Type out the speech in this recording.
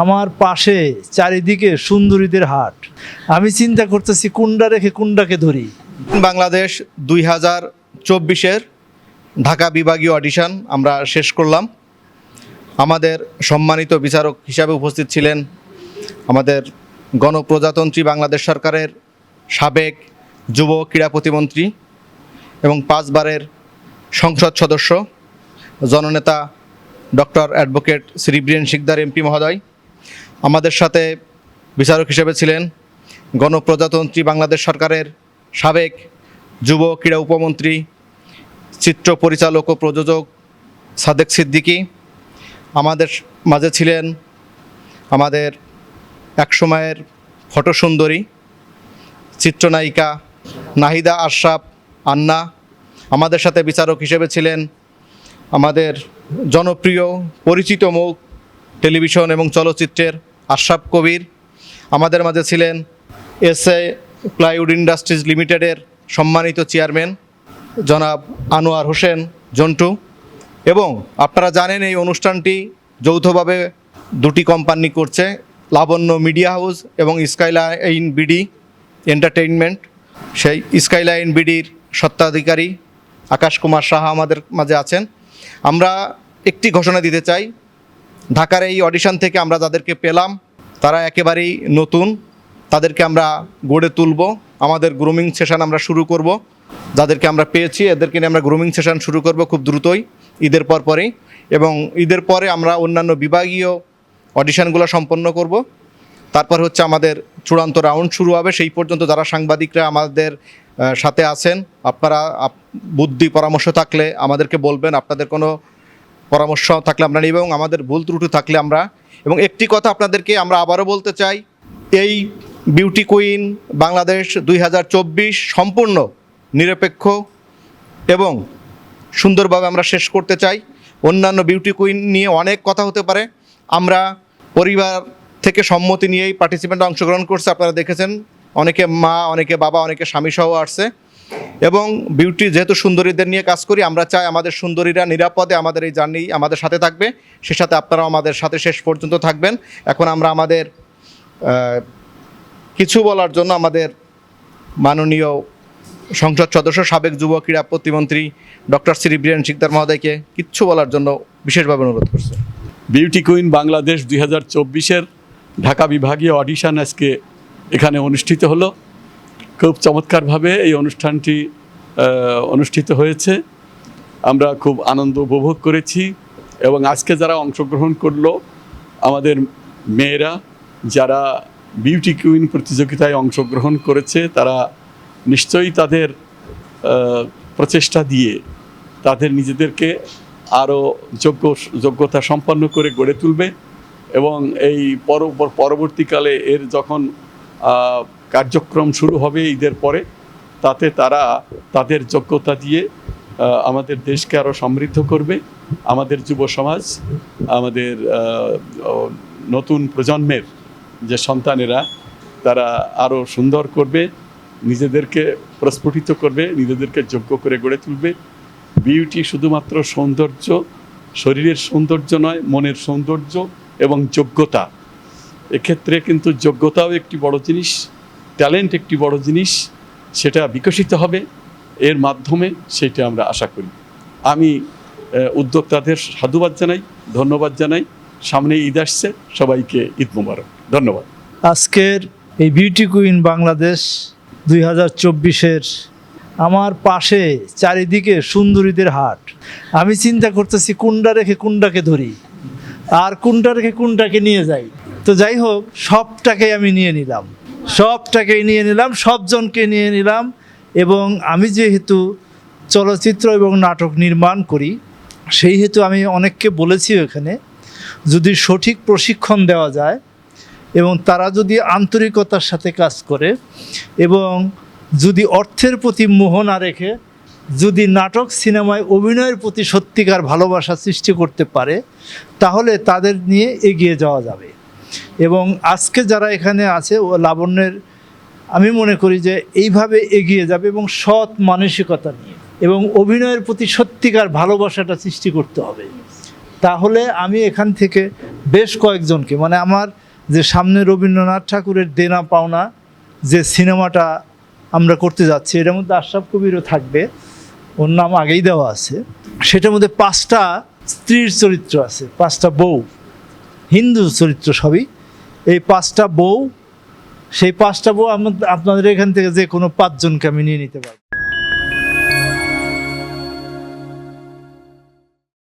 আমার পাশে চারিদিকে সুন্দরীদের হাট। আমি চিন্তা করতেছি কুন্ডা রেখে কুন্ডাকে ধরি। বাংলাদেশ দুই হাজার চব্বিশের ঢাকা বিভাগীয় অডিশন আমরা শেষ করলাম। আমাদের সম্মানিত বিচারক হিসাবে উপস্থিত ছিলেন আমাদের গণপ্রজাতন্ত্রী বাংলাদেশ সরকারের সাবেক যুব ক্রীড়া প্রতিমন্ত্রী এবং পাঁচবারের সংসদ সদস্য, জননেতা doctor advocate Shri Biren Sikdar MP মহোদয়। আমাদের সাথে বিচারক হিসেবে ছিলেন গণপ্রজাতন্ত্রী বাংলাদেশ সরকারের সাবেক যুব ক্রীড়া উপমন্ত্রী, চিত্র পরিচালক ও প্রযোজক সাদেক সিদ্দিকী। আমাদের মাঝে ছিলেন আমাদের একসময়ের ফটোসুন্দরী চিত্রনায়িকা নাহিদা আশরাফ আন্না। আমাদের সাথে বিচারক হিসেবে ছিলেন আমাদের জনপ্রিয়, পরিচিত মুখ টেলিভিশন এবং চলচ্চিত্রের আশরাফ কবির আমাদের মাঝে ছিলেন এস এ প্লাইউড ইন্ডাস্ট্রিজ লিমিটেডের সম্মানিত চেয়ারম্যান জনাব আনোয়ার হোসেন জন্টু। এবং আপনারা জানেন এই অনুষ্ঠানটি যৌথভাবে দুটি কোম্পানি করছে, লাবণ্য মিডিয়া হাউস এবং স্কাইলাইন বিডি এন্টারটেইনমেন্ট। সেই স্কাইলাইন বিডির সত্ত্বাধিকারী আকাশ কুমার সাহা আমাদের মাঝে আছেন। আমরা একটি ঘোষণা দিতে চাই ঢাকার এই অডিশন থেকে আমরা যাদেরকে পেলাম, তারা একেবারেই নতুন। তাদেরকে আমরা গড়ে তুলব। আমাদের গ্রুমিং সেশন আমরা শুরু করব। যাদেরকে আমরা পেয়েছি, এদেরকে নিয়ে আমরা গ্রুমিং সেশন শুরু করব খুব দ্রুতই, ঈদের পর পরেই। এবং ঈদের পরে আমরা অন্যান্য বিভাগীয় অডিশনগুলো সম্পন্ন করব। তারপর হচ্ছে আমাদের চূড়ান্ত রাউন্ড শুরু হবে। সেই পর্যন্ত যারা সাংবাদিকরা আমাদের সাথে আছেন, আপনারা আপ- বুদ্ধি, পরামর্শ থাকলে আমাদেরকে বলবেন। আপনাদের কোনো পরামর্শ থাকলে আমরা নিব এবং আমাদের ভুল ত্রুটি থাকলে আমরা, এবং একটি কথা আপনাদেরকে আমরা আবারও বলতে চাই, এই বিউটি কুইন বাংলাদেশ দুই হাজার চব্বিশ সম্পূর্ণ নিরপেক্ষ এবং সুন্দরভাবে আমরা শেষ করতে চাই। অন্যান্য বিউটি কুইন নিয়ে অনেক কথা হতে পারে। আমরা পরিবার থেকে সম্মতি নিয়েই পার্টিসিপেন্ট অংশগ্রহণ করছে। আপনারা দেখেছেন, অনেকে মা, অনেকে বাবা, অনেকে স্বামী সহ আসছে। এবং বিউটি যেহেতু সুন্দরীদের নিয়ে কাজ করি, আমরা চাই আমাদের সুন্দরীরা নিরাপদে আমাদের এই জার্নি আমাদের সাথে থাকবে। সে সাথে আপনারাও আমাদের সাথে শেষ পর্যন্ত থাকবেন। এখন আমরা আমাদের কিছু বলার জন্য আমাদের মাননীয় সংসদ সদস্য, সাবেক যুব ক্রীড়া প্রতিমন্ত্রী ডক্টর শ্রী বীরেন শিকদার মহোদয়কে কিচ্ছু বলার জন্য বিশেষভাবে অনুরোধ করছে। বিউটি কুইন বাংলাদেশ দুই হাজার চব্বিশের ঢাকা বিভাগীয় অডিশন আজকে এখানে অনুষ্ঠিত হলো। খুব চমৎকারভাবে এই অনুষ্ঠানটি অনুষ্ঠিত হয়েছে। আমরা খুব আনন্দ উপভোগ করেছি এবং আজকে যারা অংশগ্রহণ করল, আমাদের মেয়েরা যারা বিউটি কুইন প্রতিযোগিতায় অংশগ্রহণ করেছে, তারা নিশ্চয়ই তাদের প্রচেষ্টা দিয়ে তাদের নিজেদেরকে আরও যোগ্য, যোগ্যতা সম্পন্ন করে গড়ে তুলবে এবং এই পর- পরবর্তীকালে এর যখন কার্যক্রম শুরু হবে ঈদের পরে। তাতে তারা তাদের যোগ্যতা দিয়ে আমাদের দেশকে আরও সমৃদ্ধ করবে। আমাদের যুব সমাজ, আমাদের নতুন প্রজন্মের যে সন্তানেরা, তারা আরও সুন্দর করবে, নিজেদেরকে প্রস্ফুটিত করবে, নিজেদেরকে যোগ্য করে গড়ে তুলবে। বিউটি শুধুমাত্র সৌন্দর্য, শরীরের সৌন্দর্য নয়, মনের সৌন্দর্য এবং যোগ্যতা। এক্ষেত্রে কিন্তু যোগ্যতাও একটি বড় জিনিস। ট্যালেন্ট একটি বড় জিনিস, সেটা বিকশিত হবে। এর মাধ্যমে সেটা আমরা আশা করি। আমি উদ্যোক্তাদের সাধুবাদ জানাই, ধন্যবাদ জানাই। সামনে ঈদ আসছে, সবাইকে ঈদ মোবারক। ধন্যবাদ। আজকের এই বিউটি কুইন বাংলাদেশ দুই হাজার চব্বিশের আমার পাশে চারিদিকে সুন্দরীদের হাট। আমি চিন্তা করতেছি, কুন্ডা রেখে কুন্ডাকে ধরি, আর কুন্ডা রেখে কুন্ডাকে নিয়ে যাই। তো যাই হোক সবটাকে আমি নিয়ে নিলাম। সবটাকে নিয়ে নিলাম, সবজনকে নিয়ে নিলাম এবং আমি যেহেতু চলচ্চিত্র এবং নাটক নির্মাণ করি, সেই হেতু আমি অনেককে বলেছি এখানে, যদি সঠিক প্রশিক্ষণ দেওয়া যায় এবং তারা যদি আন্তরিকতার সাথে কাজ করে এবং যদি অর্থের প্রতি মোহ না রেখে যদি নাটক সিনেমায় অভিনয়ের প্রতি সত্যিকার ভালোবাসা সৃষ্টি করতে পারে, তাহলে তাদের নিয়ে এগিয়ে যাওয়া যাবে। এবং আজকে যারা এখানে আছে, ও লাবণ্যের, আমি মনে করি যে এইভাবে এগিয়ে যাবে এবং সৎ মানসিকতা নিয়ে এবং অভিনয়ের প্রতি সত্যিকার ভালোবাসাটা সৃষ্টি করতে হবে। তাহলে আমি এখান থেকে বেশ কয়েকজনকে মানে আমার যে সামনে রবীন্দ্রনাথ ঠাকুরের দেনা পাওনা যে সিনেমাটা আমরা করতে যাচ্ছি, এটার মধ্যে আশরাফ কবিরও থাকবে, ওর নাম আগেই দেওয়া আছে। সেটার মধ্যে পাঁচটা স্ত্রীর চরিত্র আছে, পাঁচটা বউ। হিন্দু চরিত্র সবই। এই পাঁচটা বউ, সেই পাঁচটা বউ আপনাদের এখান থেকে যে কোনো পাঁচজনকে আমি নিয়ে নিতে পারব।